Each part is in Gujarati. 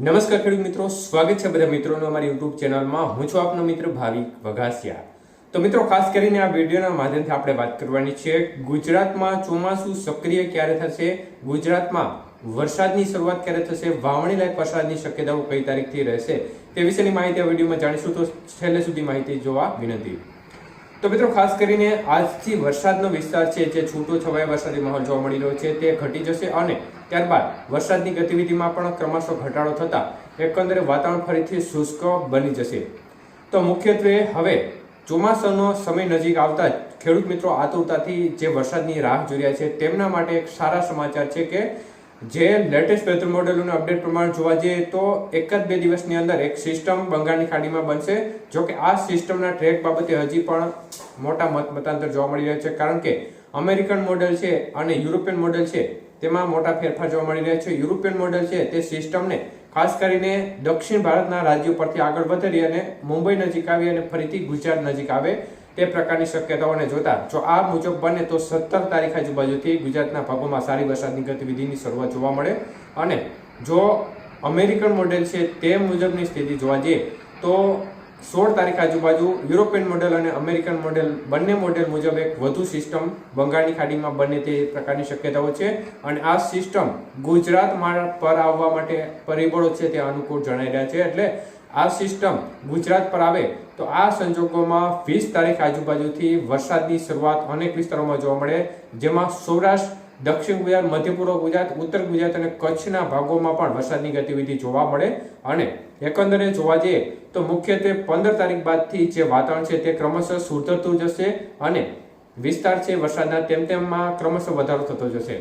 નમસ્કાર ખેડૂત મિત્રો, સ્વાગત છે બધા મિત્રોનું અમારી યુટ્યુબ ચેનલમાં. હું છું આપનો મિત્ર ભાવિક વઘાસિયા. તો મિત્રો, ખાસ કરીને આ વિડીયોના માધ્યમથી આપણે વાત કરવાની છે, ગુજરાતમાં ચોમાસું સક્રિય ક્યારે થશે? ગુજરાતમાં વરસાદની શરૂઆત ક્યારે થશે? વાવણી લાયક વરસાદની શક્યતાઓ કઈ તારીખથી રહેશે? તે વિશેની માહિતી આ વિડીયોમાં જાણીશું. તો છેલ્લે સુધી માહિતી જોવા વિનંતી. તો મિત્રો, ખાસ કરીને આજથી વરસાદનો વિસ્તાર છે જે છૂટો છવાય વરસાદી માહોલ જોવા મળી રહ્યો છે, તે ઘટી જશે અને ત્યારબાદ વરસાદની ગતિવિધિમાં પણ ક્રમશઃ ઘટાડો થતાં એકંદરે વાતાવરણ ફરીથી શુષ્ક બની જશે. તો મુખ્યત્વે હવે ચોમાસાનો સમય નજીક આવતા જ ખેડૂત મિત્રો આતુરતાથી જે વરસાદની રાહ જોઈ રહ્યા છે, તેમના માટે એક સારા સમાચાર છે કે જે લેટેસ્ટ વેધર મોડેલોના અપડેટ પ્રમાણે જોવા જઈએ તો એક જ બે દિવસની અંદર એક સિસ્ટમ બંગાળની ખાડીમાં બનશે. જો કે આ સિસ્ટમના ટ્રેક બાબતે હજી પણ મોટા મત મતાંતર જોવા મળી રહ્યા છે. કારણ કે અમેરિકન મોડેલ છે અને યુરોપિયન મોડેલ છે, તેમાં મોટા ફેરફાર જોવા મળી રહ્યા છે. યુરોપિયન મોડેલ છે, તે સિસ્ટમને ખાસ કરીને દક્ષિણ ભારતના રાજ્યો પરથી આગળ વધેલી અને મુંબઈ નજીક આવી અને ફરીથી ગુજરાત નજીક આવે. તે પ્રકારની શક્યતાઓને જોતા જો આ મુજબ બને તો સત્તર તારીખ આજુબાજુથી ગુજરાતના ભાગોમાં સારી વરસાદની ગતિવિધિની શરૂઆત જોવા મળે. અને જો અમેરિકન મોડેલ છે તે મુજબની સ્થિતિ જોવા જઈએ, તો સોળ તારીખ આજુબાજુ યુરોપિયન મોડેલ અને અમેરિકન મોડેલ બંને મોડેલ મુજબ એક વધુ સિસ્ટમ બંગાળની ખાડીમાં બને તે પ્રકારની શક્યતાઓ છે. અને આ સિસ્ટમ ગુજરાત પર આવવા માટે પરિબળો છે તે અનુકૂળ જણાઈ રહ્યા છે. એટલે આ સિસ્ટમ ગુજરાત પર આવે તો આ સંજોગોમાં વીસ તારીખ આજુબાજુથી વરસાદની શરૂઆત અનેક વિસ્તારોમાં જોવા મળે. જેમાં સૌરાષ્ટ્ર, દક્ષિણ ગુજરાત, મધ્ય પૂર્વ ગુજરાત, ઉત્તર ગુજરાત અને કચ્છના ભાગોમાં પણ વરસાદની ગતિવિધિ જોવા મળે. અને એકંદરે જોવા જઈએ તો મુખ્યત્વે પંદર તારીખ બાદથી જે વાતાવરણ છે તે ક્રમશઃ સુધરતું જશે અને વિસ્તાર છે વરસાદના તેમ તેમમાં ક્રમશઃ વધારો થતો જશે.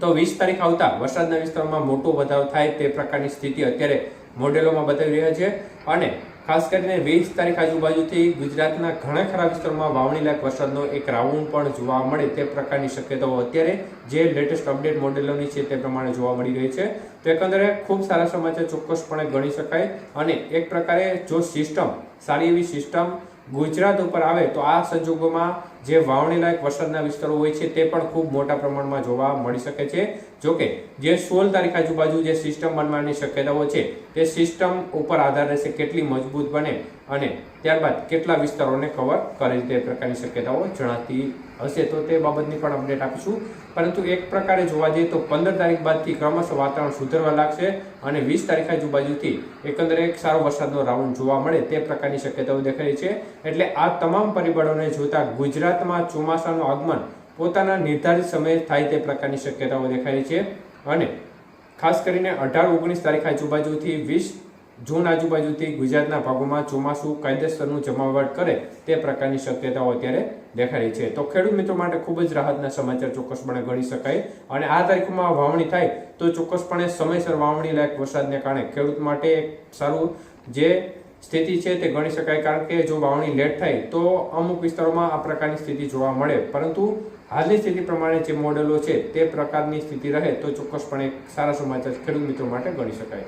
તો વીસ તારીખ આવતા વરસાદના વિસ્તારોમાં મોટો વધારો થાય તે પ્રકારની સ્થિતિ અત્યારે મોડેલોમાં બતાવી રહ્યા છે. અને ખાસ કરીને વીસ તારીખ આજુબાજુથી ગુજરાતના ઘણા ખરા વિસ્તારોમાં વાવણી લાયક વરસાદનો એક રાઉન્ડ પણ જોવા મળે તે પ્રકારની શક્યતાઓ અત્યારે જે લેટેસ્ટ અપડેટ મોડેલોની છે તે પ્રમાણે જોવા મળી રહી છે. તો એકંદરે ખૂબ સારા સમાચાર ચોક્કસપણે ગણી શકાય. અને એક પ્રકારે જો સિસ્ટમ સારી એવી સિસ્ટમ ગુજરાત ઉપર આવે તો આ સંજોગોમાં જે વાવણી લાયક વરસાદના વિસ્તારો હોય છે, તે પણ ખૂબ મોટા પ્રમાણમાં જોવા મળી શકે છે. જોકે, જે સોળ તારીખ આજુબાજુ જે સિસ્ટમ બનવાની શક્યતાઓ છે, તે સિસ્ટમ ઉપર આધાર રહેશે કેટલી મજબૂત બને અને ત્યારબાદ કેટલા વિસ્તારોને કવર કરે તે પ્રકારની શક્યતાઓ જણાતી હશે. તો તે બાબતની પણ અપડેટ આપીશું. પરંતુ એક પ્રકારે જોવા જઈએ તો પંદર તારીખ બાદથી ક્રમશઃ વાતાવરણ સુધરવા લાગશે અને વીસ તારીખ આજુબાજુથી એકંદરે એક સારો વરસાદનો રાઉન્ડ જોવા મળે તે પ્રકારની શક્યતાઓ દેખાય છે. એટલે આ તમામ પરિબળોને જોતા ગુજરાતમાં ચોમાસાનું આગમન પોતાના નિર્ધારિત સમયે થાય તે પ્રકારની શક્યતાઓ દેખાય છે અને ખાસ કરીને અઢાર ઓગણીસ તારીખ આજુબાજુથી વીસ જૂન આજુબાજુથી ગુજરાતના ભાગોમાં ચોમાસું કાયદેસરનું જમાવટ કરે તે પ્રકારની શક્યતાઓ અત્યારે દેખાઈ છે. તો ખેડૂત મિત્રો માટે ખૂબ જ રાહતના સમાચાર ચોક્કસપણે ગણી શકાય અને આ તારીખમાં વાવણી થાય તો ચોક્કસપણે સમયસર વાવણી લાયક વરસાદને કારણે ખેડૂત માટે એક સારું જે સ્થિતિ છે તે ગણી શકાય, કારણ કે જો વાવણી લેટ થાય, તો અમુક વિસ્તારોમાં આ પ્રકારની સ્થિતિ જોવા મળે. પરંતુ હાલની સ્થિતિ પ્રમાણે જે મોડેલો છે તે પ્રકારની સ્થિતિ રહે, તો ચોક્કસપણે સારા સમાચાર ખેડૂત મિત્રો માટે ગણી શકાય.